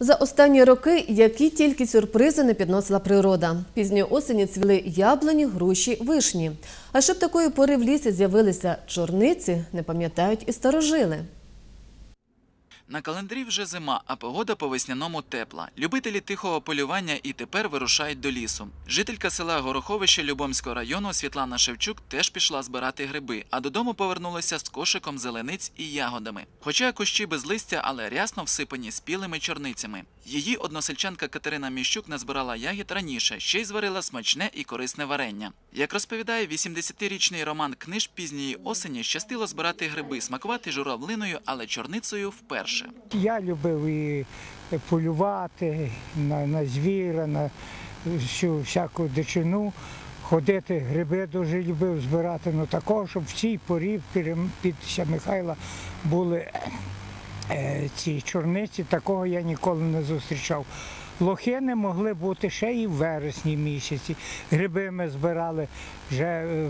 За останні роки які тільки сюрпризи не підносила природа. Пізньої осені цвіли яблуні, груші, вишні. А щоб такої пори в лісі з'явилися чорниці, не пам'ятають і старожили. На календарі вже зима, а погода по весняному тепла. Любителі тихого полювання і тепер вирушають до лісу. Жителька села Гороховище Любомського району Світлана Шевчук теж пішла збирати гриби, а додому повернулася з кошиком зелениць і ягодами. Хоча кущі без листя, але рясно всипані спілими чорницями. Її односельчанка Катерина Міщук назбирала ягід раніше, ще й зварила смачне і корисне варення. Як розповідає 80-річний Роман Книж пізньої осені, щастило збирати гриби, смакувати журавлиною, але чорницею вперше. Я любив і полювати на, на звіра, на всю всяку дичину. Ходити, гриби дуже любив збирати. Ну такого, щоб в цій порі під Михайла були е, ці чорниці, такого я ніколи не зустрічав. Лохини могли бути ще і в вересні місяці. Гриби ми збирали вже е,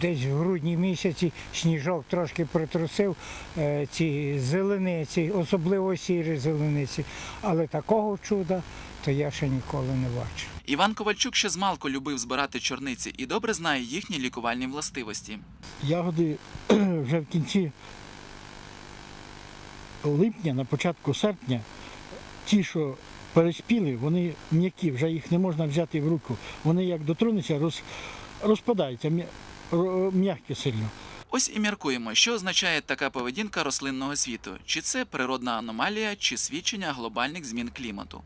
десь в грудні місяці сніжок трошки притрусив е, ці зелениці, особливо сірі зелениці. Але такого чуда то я ще ніколи не бачив. Іван Ковальчук ще змалку любив збирати чорниці і добре знає їхні лікувальні властивості. Ягоди вже в кінці липня, на початку серпня, ті, що переспіли, вони м'які, вже їх не можна взяти в руку. Вони як дотронуться, роз, розпадаються, м'які сильно. Ось і міркуємо, що означає така поведінка рослинного світу: чи це природна аномалія, чи свідчення глобальних змін клімату.